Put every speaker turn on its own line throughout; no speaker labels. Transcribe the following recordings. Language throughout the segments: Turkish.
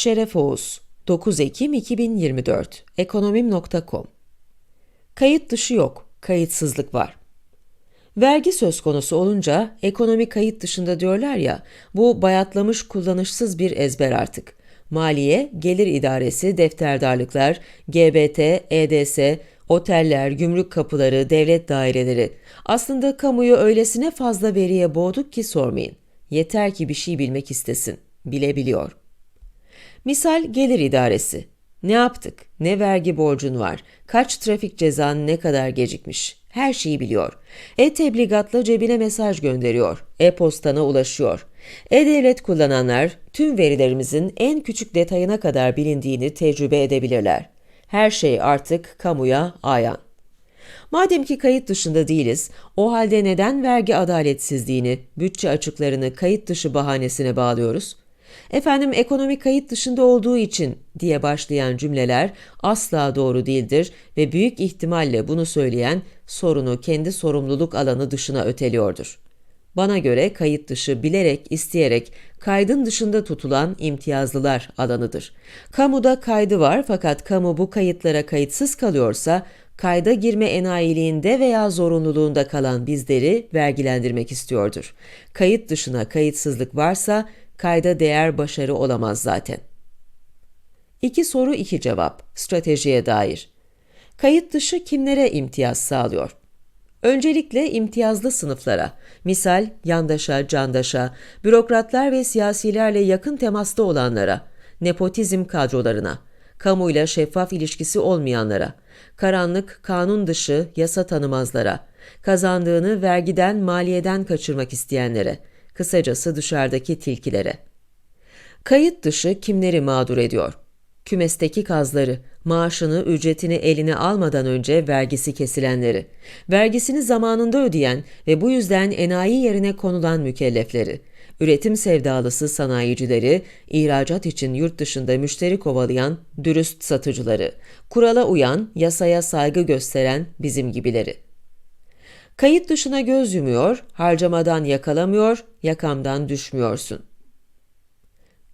Şeref Oğuz 9 Ekim 2024 Ekonomim.com Kayıt dışı yok, kayıtsızlık var. Vergi söz konusu olunca ekonomi kayıt dışında diyorlar ya, bu bayatlamış kullanışsız bir ezber artık. Maliye, Gelir İdaresi, defterdarlıklar, GBT, EDS, oteller, gümrük kapıları, devlet daireleri. Aslında kamuyu öylesine fazla veriye boğduk ki sormayın. Yeter ki bir şey bilmek istesin. Bilebiliyor. Misal gelir idaresi. Ne yaptık? Ne vergi borcun var? Kaç trafik cezan ne kadar gecikmiş? Her şeyi biliyor. E-tebligatla cebine mesaj gönderiyor. E-postana ulaşıyor. E-devlet kullananlar tüm verilerimizin en küçük detayına kadar bilindiğini tecrübe edebilirler. Her şey artık kamuya ayan. Madem ki kayıt dışında değiliz, o halde neden vergi adaletsizliğini, bütçe açıklarını kayıt dışı bahanesine bağlıyoruz? Efendim ekonomi kayıt dışında olduğu için diye başlayan cümleler asla doğru değildir ve büyük ihtimalle bunu söyleyen sorunu kendi sorumluluk alanı dışına öteliyordur. Bana göre kayıt dışı bilerek, isteyerek kaydın dışında tutulan imtiyazlılar alanıdır. Kamuda kaydı var fakat kamu bu kayıtlara kayıtsız kalıyorsa kayda girme enayiliğinde veya zorunluluğunda kalan bizleri vergilendirmek istiyordur. Kayıt dışına kayıtsızlık varsa kayda değer başarı olamaz zaten. İki soru iki cevap. Stratejiye dair. Kayıt dışı kimlere imtiyaz sağlıyor? Öncelikle imtiyazlı sınıflara, misal yandaşa, candaşa, bürokratlar ve siyasilerle yakın temasta olanlara, nepotizm kadrolarına, kamuyla şeffaf ilişkisi olmayanlara, karanlık, kanun dışı, yasa tanımazlara, kazandığını vergiden, maliyeden kaçırmak isteyenlere, kısacası dışarıdaki tilkilere. Kayıt dışı kimleri mağdur ediyor? Kümesteki kazları, maaşını, ücretini eline almadan önce vergisi kesilenleri, vergisini zamanında ödeyen ve bu yüzden enayi yerine konulan mükellefleri, üretim sevdalısı sanayicileri, ihracat için yurt dışında müşteri kovalayan dürüst satıcıları, kurala uyan, yasaya saygı gösteren bizim gibileri. Kayıt dışına göz yumuyor, harcamadan yakalamıyor, yakamdan düşmüyorsun.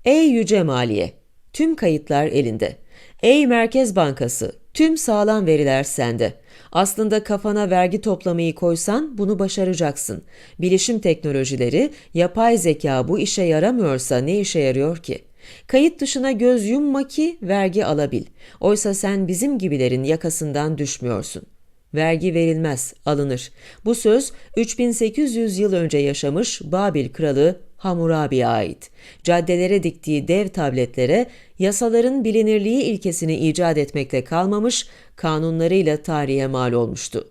Ey yüce maliye, tüm kayıtlar elinde. Ey Merkez Bankası, tüm sağlam veriler sende. Aslında kafana vergi toplamayı koysan bunu başaracaksın. Bilişim teknolojileri, yapay zeka bu işe yaramıyorsa ne işe yarıyor ki? Kayıt dışına göz yumma ki vergi alabil. Oysa sen bizim gibilerin yakasından düşmüyorsun. Vergi verilmez, alınır. Bu söz 3800 yıl önce yaşamış Babil kralı Hammurabi'ye ait. Caddelere diktiği dev tabletlere yasaların bilinirliği ilkesini icat etmekle kalmamış, kanunlarıyla tarihe mal olmuştu.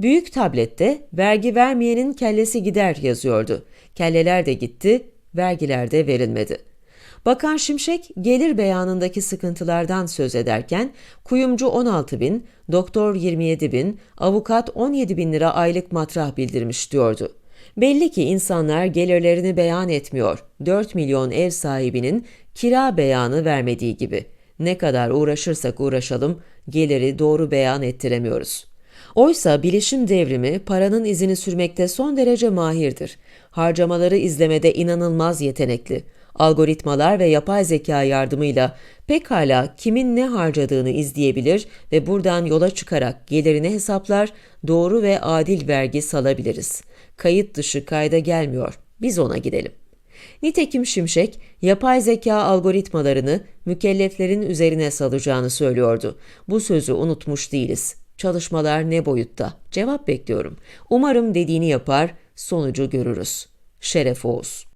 Büyük tablette vergi vermeyenin kellesi gider yazıyordu. Kelleler de gitti, vergiler de verilmedi. Bakan Şimşek gelir beyanındaki sıkıntılardan söz ederken kuyumcu 16 bin, doktor 27 bin, avukat 17 bin lira aylık matrah bildirmiş diyordu. Belli ki insanlar gelirlerini beyan etmiyor. 4 milyon ev sahibinin kira beyanı vermediği gibi. Ne kadar uğraşırsak uğraşalım geliri doğru beyan ettiremiyoruz. Oysa bilişim devrimi paranın izini sürmekte son derece mahirdir. Harcamaları izlemede inanılmaz yetenekli. Algoritmalar ve yapay zeka yardımıyla pekala kimin ne harcadığını izleyebilir ve buradan yola çıkarak gelirini hesaplar, doğru ve adil vergi salabiliriz. Kayıt dışı kayda gelmiyor. Biz ona gidelim. Nitekim Şimşek, yapay zeka algoritmalarını mükelleflerin üzerine salacağını söylüyordu. Bu sözü unutmuş değiliz. Çalışmalar ne boyutta? Cevap bekliyorum. Umarım dediğini yapar, sonucu görürüz. Şeref Oğuz